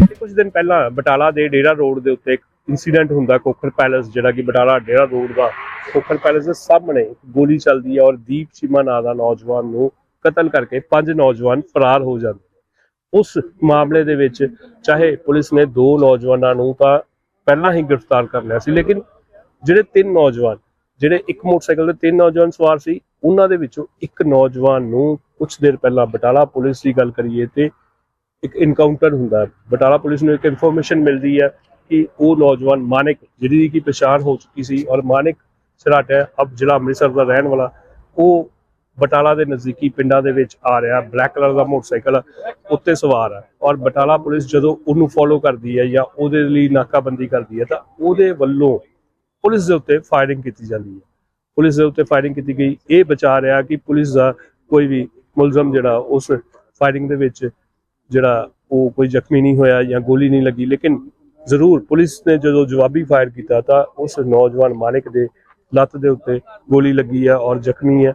ਕੁਝ ਦਿਨ ਪਹਿਲਾਂ ਬਟਾਲਾ ਦੇ ਡੇਰਾ ਰੋਡ ਦੇ ਉੱਤੇ ਇੱਕ ਇਨਸੀਡੈਂਟ ਹੁੰਦਾ ਕੋਖਰ ਪੈਲੇਸ, ਜਿਹੜਾ ਕਿ ਬਟਾਲਾ ਡੇਰਾ ਰੋਡ ਦਾ ਕੋਖਰ ਪੈਲੇਸ ਦੇ ਸਾਹਮਣੇ ਗੋਲੀ ਚੱਲਦੀ ਹੈ ਔਰ ਦੀਪ ਚੀਮਾ ਨਾਂ ਦਾ ਨੌਜਵਾਨ ਨੂੰ ਕਤਲ ਕਰਕੇ ਪੰਜ ਨੌਜਵਾਨ ਫਰਾਰ ਹੋ ਜਾਂਦੇ ਉਸ ਮਾਮਲੇ ਦੇ ਵਿੱਚ ਚਾਹੇ ਪੁਲਿਸ ਨੇ ਦੋ ਨੌਜਵਾਨਾਂ ਨੂੰ ਤਾਂ ਪਹਿਲਾਂ ਹੀ ਗ੍ਰਿਫਤਾਰ ਕਰ ਲਿਆ ਸੀ, ਲੇਕਿਨ ਜਿਹੜੇ ਤਿੰਨ ਨੌਜਵਾਨ, ਜਿਹੜੇ ਇੱਕ ਮੋਟਰਸਾਈਕਲ ਦੇ ਤਿੰਨ ਨੌਜਵਾਨ ਸਵਾਰ ਸੀ, ਉਹਨਾਂ ਦੇ ਵਿੱਚੋਂ ਇੱਕ ਨੌਜਵਾਨ ਨੂੰ ਕੁਝ ਦੇਰ ਪਹਿਲਾਂ ਬਟਾਲਾ ਪੁਲਿਸ ਦੀ ਗੱਲ ਕਰੀਏ ਤੇ ਇੱਕ ਇਨਕਾਊਂਟਰ ਹੁੰਦਾ ਹੈ। ਬਟਾਲਾ ਪੁਲਿਸ ਨੂੰ ਇੱਕ ਇਨਫੋਰਮੇਸ਼ਨ ਮਿਲਦੀ ਹੈ ਕਿ ਉਹ ਨੌਜਵਾਨ ਮਾਨਿਕ, ਜਿਹਦੀ ਕੀ ਪਛਾਣ ਹੋ ਚੁੱਕੀ ਸੀ ਔਰ ਮਾਨਿਕ ਸਰਾਟਾ ਅਬ ਜ਼ਿਲ੍ਹਾ ਅੰਮ੍ਰਿਤਸਰ ਦਾ ਰਹਿਣ ਵਾਲਾ। ਉਹ ਬਟਾਲਾ ਦੇ ਨਜ਼ਦੀਕੀ ਪਿੰਡਾਂ ਦੇ ਵਿੱਚ ਆ ਰਿਹਾ ਬਲੈਕ ਕਲਰ ਦਾ ਮੋਟਰਸਾਈਕਲ ਉੱਤੇ ਸਵਾਰ ਹੈ ਔਰ ਬਟਾਲਾ ਪੁਲਿਸ ਜਦੋਂ ਉਹਨੂੰ ਫੋਲੋ ਕਰਦੀ ਹੈ ਜਾਂ ਉਹਦੇ ਲਈ ਨਾਕਾਬੰਦੀ ਕਰਦੀ ਹੈ ਤਾਂ ਉਹਦੇ ਵੱਲੋਂ ਪੁਲਿਸ ਦੇ ਉੱਤੇ ਫਾਇਰਿੰਗ ਕੀਤੀ ਜਾਂਦੀ ਹੈ। ਪੁਲਿਸ ਦੇ ਉੱਤੇ ਫਾਇਰਿੰਗ ਕੀਤੀ ਗਈ। ਇਹ ਬਚਾ ਰਿਹਾ ਕਿ ਪੁਲਿਸ ਦਾ ਕੋਈ ਵੀ ਮੁਲਜ਼ਮ ਜਿਹੜਾ ਉਸ ਫਾਇਰਿੰਗ ਦੇ ਵਿੱਚ ਜਿਹੜਾ ਉਹ ਕੋਈ ਜ਼ਖਮੀ ਨਹੀਂ ਹੋਇਆ ਜਾਂ ਗੋਲੀ ਨਹੀਂ ਲੱਗੀ, ਲੇਕਿਨ ਜ਼ਰੂਰ ਪੁਲਿਸ ਨੇ ਜਦੋਂ ਜਵਾਬੀ ਫਾਇਰ ਕੀਤਾ ਤਾਂ ਉਸ ਨੌਜਵਾਨ ਮਾਲਿਕ ਦੇ ਲੱਤ ਦੇ ਉੱਤੇ ਗੋਲੀ ਲੱਗੀ ਹੈ ਔਰ ਜ਼ਖਮੀ ਹੈ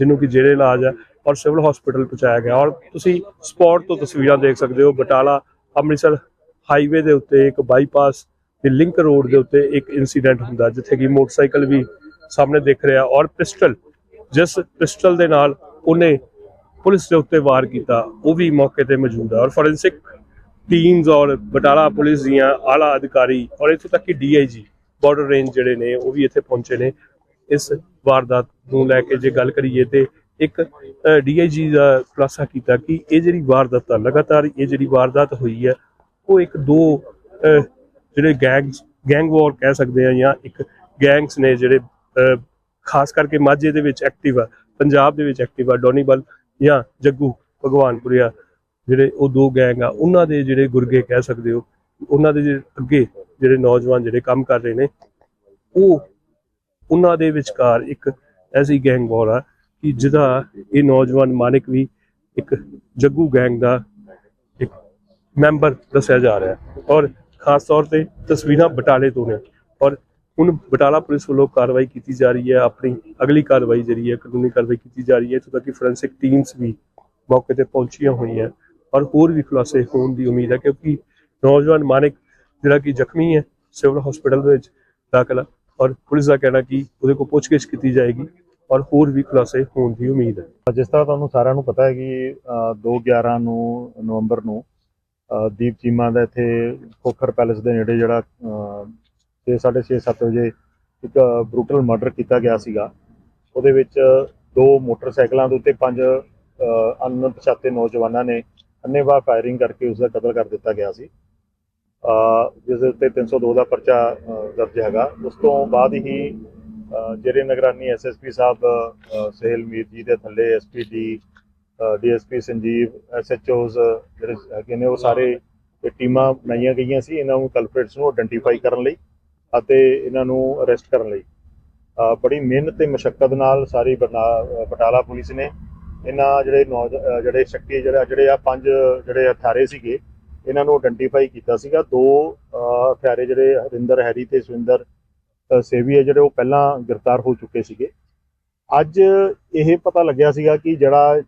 ਜਿਹਨੂੰ ਕਿ ਜੇਰੇ ਇਲਾਜ ਹੈ ਔਰ ਸਿਵਲ ਹਸਪੀਟਲ ਪਹੁੰਚਾਇਆ ਗਿਆ। ਔਰ ਤੁਸੀਂ ਸਪੌਟ ਤੋਂ ਤਸਵੀਰਾਂ ਦੇਖ ਸਕਦੇ ਹੋ, ਬਟਾਲਾ ਅੰਮ੍ਰਿਤਸਰ ਹਾਈਵੇ ਦੇ ਉੱਤੇ ਇੱਕ ਬਾਈਪਾਸ ਤੇ ਲਿੰਕ ਰੋਡ ਦੇ ਉੱਤੇ ਇੱਕ ਇਨਸੀਡੈਂਟ ਹੁੰਦਾ, ਜਿੱਥੇ ਕਿ ਮੋਟਰਸਾਈਕਲ ਵੀ ਸਾਹਮਣੇ ਦਿਖ ਰਿਹਾ ਔਰ ਪਿਸਟਲ, ਜਿਸ ਪਿਸਟਲ ਦੇ ਨਾਲ ਉਹਨੇ ਪੁਲਿਸ ਦੇ ਉੱਤੇ ਵਾਰ ਕੀਤਾ ਉਹ ਵੀ ਮੌਕੇ ਤੇ ਮੌਜੂਦ ਹੈ ਔਰ ਫੋਰੈਂਸਿਕ ਟੀਮਸ ਔਰ ਬਟਾਲਾ ਪੁਲਿਸ ਦੀਆਂ ਆਲਾ ਅਧਿਕਾਰੀ ਔਰ ਇੱਥੋਂ ਤੱਕ ਕਿ ਡੀਆਈਜੀ ਬਾਰਡਰ ਰੇਂਜ ਜਿਹੜੇ ਨੇ ਉਹ ਵੀ ਇੱਥੇ ਪਹੁੰਚੇ ਨੇ। ਇਸ ਵਾਰਦਾਤ ਨੂੰ ਲੈ ਕੇ ਜੇ ਗੱਲ ਕਰੀਏ ਤੇ ਇੱਕ ਡੀਆਈਜੀ ਦਾ ਖੁਲਾਸਾ ਕੀਤਾ ਕਿ ਇਹ ਜਿਹੜੀ ਵਾਰਦਾਤ ਆ ਲਗਾਤਾਰ ਇਹ ਜਿਹੜੀ ਵਾਰਦਾਤ ਹੋਈ ਹੈ ਉਹ ਇੱਕ ਦੋ ਅਹ, ਜਿਹੜੇ ਗੈਂਗਸ ਗੈਂਗ ਵਾਰ ਕਹਿ ਸਕਦੇ ਆ ਜਾਂ ਇੱਕ ਗੈਂਗਸ ਨੇ ਜਿਹੜੇ ਖਾਸ ਕਰਕੇ ਮਾਝੇ ਦੇ ਵਿੱਚ ਐਕਟਿਵ ਆ ਪੰਜਾਬ ਦੇ ਵਿੱਚ ਐਕਟਿਵ ਆ ਡੋਨੀਬਲ ਜਾਂ ਜੱਗੂ ਭਗਵਾਨਪੁਰੀਆ ਜਿਹੜੇ ਉਹ ਦੋ ਗੈਂਗ ਆ, ਉਹਨਾਂ ਦੇ ਜਿਹੜੇ ਗੁਰਗੇ ਕਹਿ ਸਕਦੇ ਹੋ, ਉਹਨਾਂ ਦੇ ਜਿਹੜੇ ਅੱਗੇ ਜਿਹੜੇ ਨੌਜਵਾਨ ਜਿਹੜੇ ਕੰਮ ਕਰ ਰਹੇ ਨੇ, ਉਹ ਉਹਨਾਂ ਦੇ ਵਿਚਕਾਰ ਇੱਕ ਐਸੀ ਗੈਂਗ ਵਾਰ ਆ ਕਿ ਜਿਹਦਾ ਇਹ ਨੌਜਵਾਨ ਮਾਨਿਕ ਵੀ ਇੱਕ ਜੱਗੂ ਗੈਂਗ ਦਾ ਇੱਕ ਮੈਂਬਰ ਦੱਸਿਆ ਜਾ ਰਿਹਾ ਔਰ ਖਾਸ ਤੌਰ ਤੇ ਤਸਵੀਰਾਂ ਬਟਾਲੇ ਤੋਂ ਨੇ। ਔਰ ਹੁਣ ਬਟਾਲਾ ਪੁਲਿਸ ਵੱਲੋਂ ਕਾਰਵਾਈ ਕੀਤੀ ਜਾ ਰਹੀ ਹੈ, ਆਪਣੀ ਅਗਲੀ ਕਾਰਵਾਈ ਜਿਹੜੀ ਹੈ, ਕਾਨੂੰਨੀ ਕਾਰਵਾਈ ਕੀਤੀ ਜਾ ਰਹੀ ਹੈ, ਇੱਥੋਂ ਕਿ ਫੋਰੈਂਸਿਕ ਟੀਮਸ ਵੀ ਮੌਕੇ ਤੇ ਪਹੁੰਚੀਆਂ ਹੋਈਆਂ। ਔਰ ਹੋਰ ਵੀ ਖੁਲਾਸੇ ਹੋਣ ਦੀ ਉਮੀਦ ਹੈ, ਕਿਉਂਕਿ ਨੌਜਵਾਨ ਮਾਨਿਕ ਜਿਹੜਾ ਕਿ ਜ਼ਖਮੀ ਹੈ, ਸਿਵਲ ਹਸਪੀਟਲ ਦੇ ਵਿੱਚ ਦਾਖਲ ਔਰ ਪੁਲਿਸ ਦਾ ਕਹਿਣਾ ਕਿ ਉਹਦੇ ਕੋਲ ਪੁੱਛਗਿੱਛ ਕੀਤੀ ਜਾਏਗੀ ਔਰ ਹੋਰ ਵੀ ਖੁਲਾਸੇ ਹੋਣ ਦੀ ਉਮੀਦ ਹੈ। ਜਿਸ ਤਰ੍ਹਾਂ ਤੁਹਾਨੂੰ ਸਾਰਿਆਂ ਨੂੰ ਪਤਾ ਹੈ ਕਿ 2/11 ਨੂੰ ਨਵੰਬਰ ਨੂੰ ਦੀਪ ਚੀਮਾ ਦਾ ਇੱਥੇ ਖੋਖਰ ਪੈਲੇਸ ਦੇ ਨੇੜੇ ਜਿਹੜਾ 6:30 7 ਵਜੇ ਇੱਕ ਬਰੂਟਲ ਮਰਡਰ ਕੀਤਾ ਗਿਆ ਸੀਗਾ। ਉਹਦੇ ਵਿੱਚ ਦੋ ਮੋਟਰਸਾਈਕਲਾਂ ਦੇ ਉੱਤੇ ਪੰਜ ਅਨਪਛਾਤੇ ਨੌਜਵਾਨਾਂ ਨੇ ਅੰਨੇਵਾਹ ਫਾਇਰਿੰਗ ਕਰਕੇ ਉਸ ਦਾ ਕਤਲ ਕਰ ਦਿੱਤਾ ਗਿਆ ਸੀ। ਜਿਸ ਦੇ ਉੱਤੇ 302 ਦਾ ਪਰਚਾ ਦਰਜ ਹੈਗਾ। ਉਸ ਤੋਂ ਬਾਅਦ ਹੀ ਜੇਰੇ ਨਗਰਾਨੀ ਐਸਐਸਪੀ ਸਾਹਿਬ ਸਹਿਲ ਮੀਰ ਜੀ ਦੇ ਥੱਲੇ ਐਸਪੀਡੀ ਡੀਐਸਪੀ ਸੰਜੀਵ ਐਸਐਚਓਜ਼ ਜਿਹੜੇ ਹੈਗੇ ਨੇ ਉਹ ਸਾਰੇ ਟੀਮਾਂ ਬਣਾਈਆਂ ਗਈਆਂ ਸੀ। ਇਹਨਾਂ ਨੂੰ ਕਲਪਰੇਟਸ ਨੂੰ ਆਇਡੈਂਟੀਫਾਈ ਕਰਨ ਲਈ। ਅਤੇ ਇਹਨਾਂ ਨੂੰ ਅਰੈਸਟ ਕਰਨ ਲਈ। ਬੜੀ ਮਿਹਨਤ ਤੇ ਮਸ਼ੱਕਤ ਨਾਲ ਸਾਰੀ ਬਰਨਾ- ਬਟਾਲਾ ਪੁਲਿਸ ਨੇ ਇਹਨਾਂ ਜਿਹੜੇ ਨੌਜ ਜਿਹੜੇ ਸ਼ੱਕੀ ਜਿਹੜਾ, ਜਿਹੜੇ ਆ ਪੰਜ ਜਿਹੜੇ ਹਥਿਆਰੇ ਸੀਗੇ, ਇਹਨਾਂ ਨੂੰ ਆਇਡੈਂਟੀਫਾਈ ਕੀਤਾ ਸੀਗਾ। ਦੋ ਹਥਿਆਰੇ ਜਿਹੜੇ ਹਰਿੰਦਰ ਹੈਰੀ ਤੇ ਸੁਰਿੰਦਰ ਸੇਵੀ ਹੈ ਜਿਹੜੇ ਉਹ ਪਹਿਲਾਂ ਗ੍ਰਿਫਤਾਰ ਹੋ ਚੁੱਕੇ ਸੀਗੇ। ਅੱਜ ਇਹ ਪਤਾ ਲੱਗਿਆ ਸੀਗਾ ਕਿ ਜਿਹੜਾ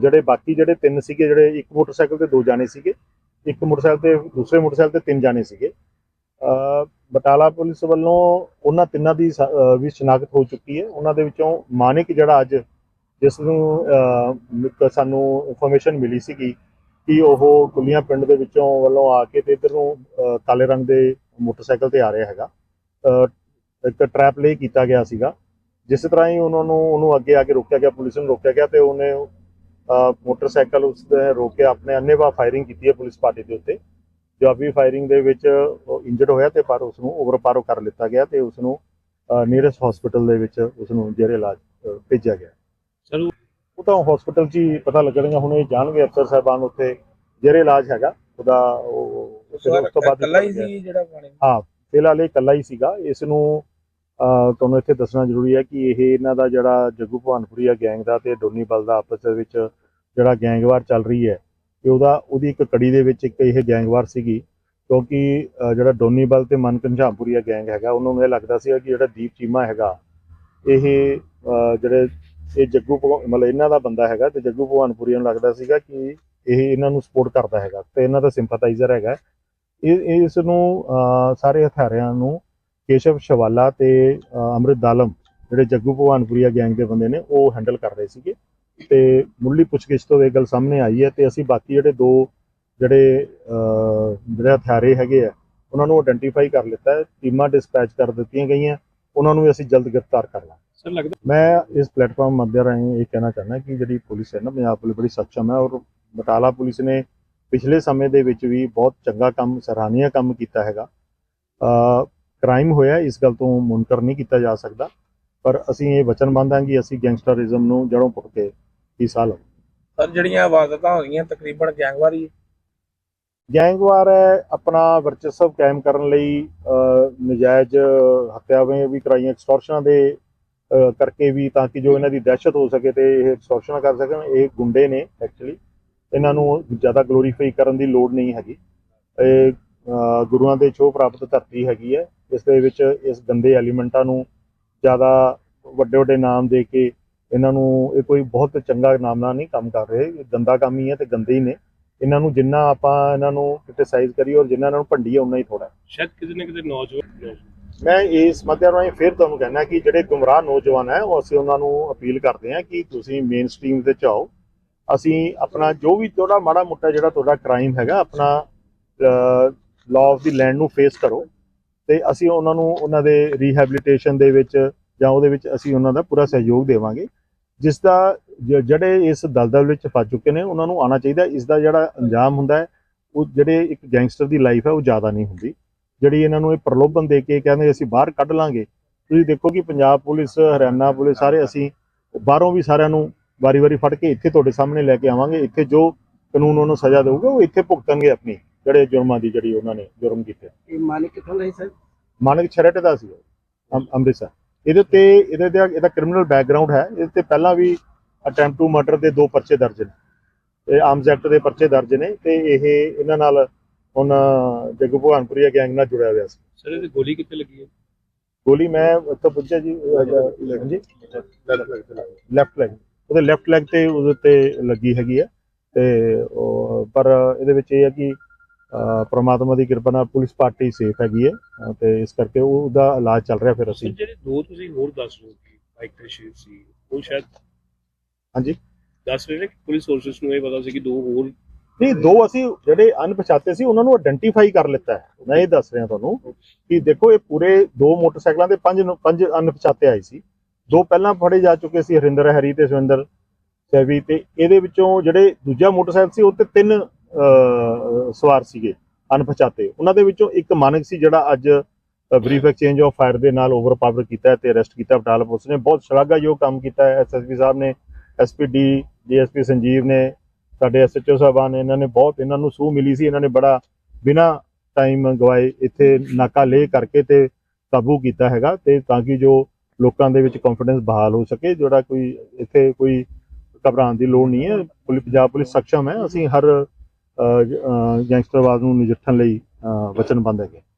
ਜਿਹੜੇ ਬਾਕੀ ਜਿਹੜੇ ਤਿੰਨ ਸੀਗੇ, ਜਿਹੜੇ ਇੱਕ ਮੋਟਰਸਾਈਕਲ ਤੇ ਦੋ ਜਾਣੇ ਸੀਗੇ, ਇੱਕ ਮੋਟਰਸਾਈਕਲ ਤੇ, ਦੂਸਰੇ ਮੋਟਰਸਾਈਕਲ ਤੇ ਤਿੰਨ ਜਾਣੇ ਸੀਗੇ। ਬਟਾਲਾ ਪੁਲਿਸ ਵੱਲੋਂ ਉਹਨਾਂ ਤਿੰਨਾਂ ਦੀ ਸ- ਵੀ ਸ਼ਨਾਖਤ ਹੋ ਚੁੱਕੀ ਹੈ। ਉਹਨਾਂ ਦੇ ਵਿੱਚੋਂ ਮਾਨਿਕ ਜਿਹੜਾ ਅੱਜ ਜਿਸ ਨੂੰ ਸਾਨੂੰ ਇਨਫੋਰਮੇਸ਼ਨ ਮਿਲੀ ਸੀਗੀ ਕਿ ਉਹ ਕੁਲੀਆਂ ਪਿੰਡ ਦੇ ਵਿੱਚੋਂ ਵੱਲੋਂ ਆ ਕੇ ਤੇ ਇਧਰ ਨੂੰ ਕਾਲੇ ਰੰਗ ਦੇ ਮੋਟਰਸਾਈਕਲ ਤੇ ਆ ਰਿਹਾ ਹੈਗਾ। ਇੱਕ ਟਰੈਪ ਲਈ ਕੀਤਾ ਗਿਆ ਸੀਗਾ। ਜਿਸ ਤਰ੍ਹਾਂ ਹੀ ਉਹਨਾਂ ਨੂੰ, ਉਹਨੂੰ ਅੱਗੇ ਆ ਕੇ ਰੋਕਿਆ ਗਿਆ, ਪੁਲਿਸ ਨੂੰ ਰੋਕਿਆ ਗਿਆ ਤੇ ਉਹਨੇ ਮੋਟਰਸਾਈਕਲ ਉਸ ਦੇ ਰੋਕ ਕੇ ਆਪਣੇ ਅੰਨੇਵਾਹ ਫਾਇਰਿੰਗ ਕੀਤੀ ਹੈ ਪੁਲਿਸ ਪਾਰਟੀ ਦੇ ਉੱਤੇ। ਜਵਾਬੀ ਫਾਇਰਿੰਗ ਦੇ ਵਿੱਚ ਉਹ ਇੰਜਰਡ ਹੋਇਆ ਤੇ ਪਰ ਉਸ ਨੂੰ ਓਵਰਪਾਰੋ ਕਰ ਲਿੱਤਾ ਗਿਆ ਤੇ ਉਸ ਨੂੰ ਨੀਅਰੈਸਟ ਹਸਪੀਟਲ ਦੇ ਵਿੱਚ ਉਸ ਨੂੰ ਜੇਰੇ ਇਲਾਜ ਭੇਜਿਆ ਗਿਆ। ਚਲੋ। ਉਹ ਤਾਂ ਹਸਪੀਟਲ 'ਚ ਹੀ ਪਤਾ ਲੱਗਣਗਾ ਹੁਣ ਇਹ ਜਾਣਗੇ ਅਫਸਰ ਸਾਹਿਬਾਨ ਉੱਥੇ ਜੇਰੇ ਇਲਾਜ ਹੈਗਾ ਉਹਦਾ ਉਹ ਉਸ ਤੋਂ ਬਾਅਦ ਇਕੱਲਾ ਹੀ ਸੀ ਜਿਹੜਾ ਪਾਣੀ ਫਿਲਹਾਲ ਇਹ ਇਕੱਲਾ ਹੀ ਸੀਗਾ। ਇਸ ਨੂੰ ਤੁਹਾਨੂੰ ਇੱਥੇ ਦੱਸਣਾ ਜ਼ਰੂਰੀ ਹੈ ਕਿ ਇਹ ਇਹਨਾਂ ਦਾ ਜਿਹੜਾ ਜੱਗੂ ਭਵਾਨਪੁਰੀਆ ਗੈਂਗ ਦਾ ਤੇ ਡੋਨੀ ਬਲ ਦਾ ਆਪਸ ਦੇ ਵਿੱਚ ਜਿਹੜਾ ਗੈਂਗਵਾਰ ਚੱਲ ਰਹੀ ਹੈ ਤੇ ਉਹਦਾ ਉਹਦੀ ਇੱਕ ਕੜੀ ਦੇ ਵਿੱਚ ਇੱਕ ਇਹ ਗੈਂਗਵਾਰ ਸੀਗੀ ਕਿਉਂਕਿ ਜਿਹੜਾ ਡੋਨੀ ਬਲ ਤੇ ਮਨ ਘਨਸ਼ਾਮਪੁਰੀਆ ਗੈਂਗ ਹੈਗਾ ਉਹਨੂੰ ਮੈਨੂੰ ਲੱਗਦਾ ਸੀ ਕਿ ਜਿਹੜਾ ਦੀਪ ਚੀਮਾ ਹੈਗਾ ਇਹ ਜਿਹੜੇ ਇਹ ਜੱਗੂ ਭਗਵਾ- ਮਤਲਬ ਇਹਨਾਂ ਦਾ ਬੰਦਾ ਹੈਗਾ ਤੇ ਜੱਗੂ ਭਵਾਨਪੁਰੀਆ ਨੂੰ ਲੱਗਦਾ ਸੀਗਾ ਕਿ ਇਹ ਇਹਨਾਂ ਨੂੰ ਸਪੋਰਟ ਕਰਦਾ ਹੈਗਾ ਤੇ ਇਹਨਾਂ ਦਾ ਸਿੰਪਥਾਈਜ਼ਰ ਹੈਗਾ। ਇਹ ਇਸ ਨੂੰ ਸਾਰੇ ਹਥਿਆਰਿਆਂ ਨੂੰ ਕੇਸ਼ਵ ਸ਼ਵਾਲਾ ਤੇ ਅਹ, ਅੰਮ੍ਰਿਤ ਦਾਲਮ ਜਿਹੜੇ ਜੱਗੂ ਭਵਾਨਪੁਰੀਆ ਗੈਂਗ ਦੇ ਬੰਦੇ ਨੇ ਉਹ ਹੈਂਡਲ ਕਰ ਰਹੇ ਸੀਗੇ। ਤੇ ਮੁੱਢਲੀ ਪੁੱਛਗਿੱਛ ਤੋਂ ਇਹ ਗੱਲ ਸਾਹਮਣੇ ਆਈ ਹੈ ਤੇ ਅਸੀਂ ਬਾਕੀ ਜਿਹੜੇ ਦੋ ਜਿਹੜੇ ਜਿਹੜੇ ਹਥਿਆਰੇ ਹੈਗੇ ਆ ਉਹਨਾਂ ਨੂੰ ਆਇਡੈਂਟੀਫਾਈ ਕਰ ਲਿੱਤਾ ਹੈ ਟੀਮਾਂ ਡਿਸਪੈਚ ਕਰ ਦਿੱਤੀਆਂ ਗਈਆਂ ਉਹਨਾਂ ਨੂੰ ਅਸੀਂ ਜਲਦ ਗ੍ਰਿਫਤਾਰ ਕਰ ਲਾਂਗੇ। ਸਰ ਲੱਗਦਾ ਮੈਂ ਇਸ ਪਲੇਟਫਾਰਮ ਮੱਦੇ ਰਾਹੀਂ ਇਹ ਕਹਿਣਾ ਚਾਹੁੰਦਾ ਕਿ ਜਿਹੜੀ ਪੁਲਿਸ ਹੈ ਨਾ ਪੰਜਾਬ ਪੁਲਿਸ ਬੜੀ ਸੱਚਮ ਹੈ ਔਰ ਬਟਾਲਾ ਪੁਲਿਸ ਨੇ ਪਿਛਲੇ ਸਮੇਂ ਦੇ ਵਿੱਚ ਵੀ ਬਹੁਤ ਚੰਗਾ ਕੰਮ ਸਰਾਹਨੀਆ ਕੰਮ ਕੀਤਾ ਹੈਗਾ। ਅ ਕ੍ਰਾਈਮ ਹੋਇਆ ਇਸ ਗੱਲ ਤੋਂ ਮੁਨਕਰ ਨਹੀਂ ਕੀਤਾ ਜਾ ਸਕਦਾ ਪਰ ਅਸੀਂ ਇਹ ਵਚਨਬੰਦ ਹਾਂ ਕਿ ਅਸੀਂ ਗੈਂਗਸਟਰਿਜ਼ਮ ਨੂੰ ਜੜੋਂ ਪੁੱਟ ਕੇ ਹਿੱਸਾ ਲਵਾਂਗੇ ਸਰ ਜਿਹੜੀਆਂ ਵਾਰਦਾਤਾਂ ਹੋਈਆਂ ਤਕਰੀਬਨ ਗੈਂਗਵਾਰੀ ਹੈ। ਗੈਂਗਵਾਰ ਹੈ ਆਪਣਾ ਵਰਚਸਵ ਕਾਇਮ ਕਰਨ ਲਈ ਅ, ਨਜਾਇਜ਼ ਹੱਤਿਆਵਾਂ ਵੀ ਕਰਾਈਆਂ ਐਕਸਟੋਰਸ਼ਨਾਂ ਦੇ ਕਰਕੇ ਵੀ ਤਾਂ ਕਿ ਜੋ ਇਹਨਾਂ ਦੀ ਦਹਿਸ਼ਤ ਹੋ ਸਕੇ ਤੇ ਇਹ ਐਕਸਟੋਰਸ਼ਨ ਕਰ ਸਕਣ। ਇਹ ਗੁੰਡੇ ਨੇ ਐਕਚੁਅਲੀ ਇਹਨਾਂ ਨੂੰ ਜ਼ਿਆਦਾ ਗਲੋਰੀਫਾਈ ਕਰਨ ਦੀ ਲੋੜ ਨਹੀਂ ਹੈਗੀ। ਇਹ ਗੁਰੂਆਂ ਦੇ ਛੋਹ ਪ੍ਰਾਪਤ ਧਰਤੀ ਹੈਗੀ ਹੈ। ਇਸ ਦੇ ਵਿੱਚ ਇਸ ਗੰਦੇ ਐਲੀਮੈਂਟਾਂ ਨੂੰ ਜ਼ਿਆਦਾ ਵੱਡੇ ਵੱਡੇ ਨਾਮ ਦੇ ਕੇ ਇਹਨਾਂ ਨੂੰ ਇਹ ਕੋਈ ਬਹੁਤ ਚੰਗਾ ਨਾਮ ਨਾਲ ਨਹੀਂ ਕੰਮ ਕਰ ਰਹੇ ਇਹ ਗੰਦਾ ਕੰਮ ਹੀ ਹੈ ਤੇ ਗੰਦੇ ਹੀ ਨੇ। ਇਹਨਾਂ ਨੂੰ ਜਿੰਨਾ ਆਪਾਂ ਇਹਨਾਂ ਨੂੰ ਕ੍ਰਿਟਿਸਾਈਜ਼ ਕਰੀਏ ਔਰ ਜਿੰਨਾ ਇਹਨਾਂ ਨੂੰ ਭੰਡੀਏ ਉਨਾ ਹੀ ਥੋੜਾ ਸ਼ਾਇਦ ਕਿਤੇ ਨਾ ਕਿਤੇ ਨੌਜਵਾਨ ਮੈਂ ਇਸ ਮੱਦਿਆਂ ਰਾਹੀਂ ਫਿਰ ਤੁਹਾਨੂੰ ਕਹਿਣਾ ਕਿ ਜਿਹੜੇ ਗੁੰਮਰਾਹ ਨੌਜਵਾਨ ਹੈ ਉਹ ਅਸੀਂ ਉਹਨਾਂ ਨੂੰ ਅਪੀਲ ਕਰਦੇ ਹਾਂ ਕਿ ਤੁਸੀਂ ਮੇਨ ਸਟ੍ਰੀਮ ਤੇ ਚਾਓ ਅਸੀਂ ਆਪਣਾ ਜੋ ਵੀ ਤੁਹਾਡਾ ਮਾੜਾ ਮੋਟਾ ਜਿਹੜਾ ਤੁਹਾਡਾ ਕ੍ਰਾਈਮ ਹੈਗਾ ਆਪਣਾ ਲਾਅ ਆਫ ਦੀ ਲੈਂਡ ਨੂੰ ਫੇਸ ਕਰੋ ਤੇ ਅਸੀਂ ਉਹਨਾਂ ਨੂੰ ਉਹਨਾਂ ਦੇ ਰੀਹੈਬਿਲਿਟੇਸ਼ਨ ਦੇ ਵਿੱਚ ਜਾਂ ਉਹਦੇ ਵਿੱਚ ਅਸੀਂ ਉਹਨਾਂ ਦਾ ਪੂਰਾ ਸਹਿਯੋਗ ਦੇਵਾਂਗੇ। ਜਿਸ ਦਾ ਜਿਹੜੇ ਇਸ ਦਲਦਲ ਵਿੱਚ ਫਸ ਚੁੱਕੇ ਨੇ ਉਹਨਾਂ ਨੂੰ ਆਉਣਾ ਚਾਹੀਦਾ ਇਸ ਦਾ ਜਿਹੜਾ ਅੰਜਾਮ ਹੁੰਦਾ ਹੈ ਉਹ ਜਿਹੜੇ ਇੱਕ ਗੈਂਗਸਟਰ ਦੀ ਲਾਈਫ ਹੈ ਉਹ ਜ਼ਿਆਦਾ ਨਹੀਂ ਹੁੰਦੀ। ਜਿਹੜੀ ਇਹਨਾਂ ਨੂੰ ਇਹ ਪ੍ਰਲੋਭਨ ਦੇ ਕੇ ਕਹਿੰਦੇ ਅਸੀਂ ਬਾਹਰ ਕੱਢ ਲਾਂਗੇ। ਤੁਸੀਂ ਦੇਖੋ ਕਿ ਪੰਜਾਬ ਪੁਲਿਸ ਹਰਿਆਣਾ ਪੁਲਿਸ ਸਾਰੇ ਅਸੀਂ ਬਾਹਰੋਂ ਵੀ ਸਾਰਿਆਂ ਨੂੰ ਵਾਰੀ-ਵਾਰੀ ਫੜ ਕੇ ਇੱਥੇ ਤੁਹਾਡੇ ਸਾਹਮਣੇ ਲੈ ਕੇ ਆਵਾਂਗੇ। ਇੱਥੇ ਜੋ ਕਾਨੂੰਨ ਉਹਨੂੰ ਸਜ਼ਾ ਦੇਊਗਾ ਉਹ ਇੱਥੇ ਭੁਗਤਣਗੇ ਆਪਣੀ ਜਿਹੜੇ ਜੁਰਮਾਂ ਦੀ ਜਿਹੜੀ ਉਹਨਾਂ ਨੇ ਜੁਰਮ ਕੀਤੇ। ਇਹ ਮਾਲਿਕ ਕਿੱਥੋਂ ਦਾ ਸੀ ਸਰ? ਮਾਨਕ ਛਰਟ ਦਾ ਸੀ ਅੰਮ੍ਰਿਤਸਰ। ਇਹਦੇ ਉੱਤੇ ਇਹਦੇ ਤੇ ਇਹਦਾ ਕ੍ਰਿਮੀਨਲ ਬੈਕਗ੍ਰਾਉਂਡ ਹੈ। ਇਹਦੇ ਤੇ ਪਹਿਲਾਂ ਵੀ ਅਟੈਂਪਟ ਟੂ ਮਰਡਰ ਦੇ ਦੋ ਪਰਚੇ ਦਰਜ ਨੇ। ਇਹ ਆਰਮਸ ਐਕਟ ਦੇ ਪਰਚੇ ਦਰਜ ਨੇ ਤੇ ਇਹ ਇਹਨਾਂ ਨਾਲ ਹੁਣ ਜੱਗੂ ਭਗਵਾਨਪੁਰੀਆ ਗੈਂਗ ਨਾਲ ਜੁੜਿਆ ਹੋਇਆ ਸੀ। ਸਰ ਇਹਦੀ ਗੋਲੀ ਕਿੱਥੇ ਲੱਗੀ ਹੈ? ਗੋਲੀ ਮੈਂ ਉੱਥੇ ਪੁੱਛਿਆ ਜੀ ਹਾਂਜੀ? Left leg. ਉਹਦੇ ਲੈਫਟ ਲੈਗ ਤੇ ਉਹਦੇ ਤੇ ਲੱਗੀ ਹੈਗੀ ਹੈ। ਤੇ ਉਹ- ਪਰ ਇਹਦੇ ਵਿੱਚ ਇਹ ਹੈ ਕਿ ਪ੍ਰਮਾਤਮਾ ਦੀ ਕਿਰਪਾ ਨਾਲ ਪੁਲਿਸ ਪਾਰਟੀ ਸੇਫ ਹੈਗੀ ਹੈ ਤੇ ਇਸ ਕਰਕੇ ਉਹ- ਉਹਦਾ ਇਲਾਜ ਚੱਲ ਰਿਹਾ ਫਿਰ ਅਸੀਂ। ਜਿਹੜੇ ਦੋ ਤੁਸੀਂ ਹੋਰ ਦੱਸ ਰਹੇ ਕਿ ਬਾਈਕ ਤੇ ਸ਼ੇਰ ਸੀ ਉਹ ਸ਼ਾਇਦ ਹਾਂਜੀ? ਦੱਸ ਰਹੇ ਨੇ ਕਿ ਪੁਲਿਸ ਸੋਰਸਸ ਨੂੰ ਇਹ ਪਤਾ ਸੀ ਕਿ ਦੋ ਹੋਰ ਨਹੀਂ ਦੋ ਅਸੀਂ ਜਿਹੜੇ ਅਣਪਛਾਤੇ ਸੀ ਉਹਨਾਂ ਨੂੰ ਆਇਡੈਂਟੀਫਾਈ ਕਰ ਲਿੱਤਾ ਹੈ। ਮੈਂ ਇਹ ਦੱਸ ਰਿਹਾ ਤੁਹਾਨੂੰ ਕਿ ਦੇਖੋ ਇਹ ਪੂਰੇ ਦੋ ਮੋਟਰਸਾਈਕਲਾਂ ਦੇ ਪੰਜ ਪੰਜ ਅਣਪਛਾਤੇ ਆਏ ਸੀ। ਦੋ ਪਹਿਲਾਂ ਫੜੇ ਜਾ ਚੁੱਕੇ ਸੀ ਹਰਿੰਦਰ ਹਰੀ ਤੇ ਸੁਰਿੰਦਰ ਸੈਵੀ ਤੇ ਇਹਦੇ ਵਿੱਚੋਂ ਜਿਹੜੇ ਦੂਜਾ ਮੋਟਰਸਾਈਕਲ ਸੀ ਉਹ ਤੇ ਤਿੰਨ ਸਵਾਰ ਸੀਗੇ, ਅਣਪਛਾਤੇ। ਉਹਨਾਂ ਦੇ ਵਿੱਚੋਂ ਇੱਕ ਮਾਨਕ ਸੀ ਜਿਹੜਾ ਅੱਜ ਬਰੀਫ ਐਕਸਚੇਂਜ ਆਫ ਫਾਇਰ ਦੇ ਨਾਲ ਓਵਰਪਾਵਰ ਕੀਤਾ ਹੈ ਤੇ ਅਰੈਸਟ ਕੀਤਾ ਬਟਾਲਾ ਪੁਲਿਸ ਨੇ। ਬਹੁਤ ਸ਼ਲਾਘਾਯੋਗ ਕੰਮ ਕੀਤਾ ਹੈ। ਐਸਐਸਪੀ ਸਾਹਿਬ ਨੇ ਐਸਪੀਡੀ ਡੀਐਸਪੀ ਸੰਜੀਵ ਨੇ, ਸਾਡੇ ਐਸਐਚਓ ਸਾਹਿਬਾਨ ਨੇ, ਇਹਨਾਂ ਨੇ ਬਹੁਤ ਇਹਨਾਂ ਨੂੰ ਸੂਹ ਮਿਲੀ ਸੀ। ਇਹਨਾਂ ਨੇ ਬੜਾ ਬਿਨਾ ਟਾਈਮ ਗਵਾਏ ਇੱਥੇ ਨਾਕਾ ਲੇ ਕਰਕੇ ਤੇ ਕਾਬੂ ਕੀਤਾ ਹੈਗਾ ਤੇ ਤਾਂ ਕਿ ਜੋ ਲੋਕਾਂ ਦੇ ਵਿੱਚ ਕੌਨਫੀਡੈਂਸ ਬਹਾਲ ਹੋ ਸਕੇ, ਜਿਹੜਾ ਕੋਈ ਇੱਥੇ ਕੋਈ ਘਬਰਾਉਣ ਦੀ ਲੋੜ ਨਹੀਂ ਹੈ। ਪੁਲਿਸ ਪੰਜਾਬ ਪੁਲਿਸ ਸક્ષਮ ਹੈ। ਅਸੀਂ ਹਰ ਗੈਂਗਸਟਰਵਾਦ ਨੂੰ ਨਜਿੱਠਣ ਲਈ ਵਚਨਬੱਧ ਹੈਗੇ।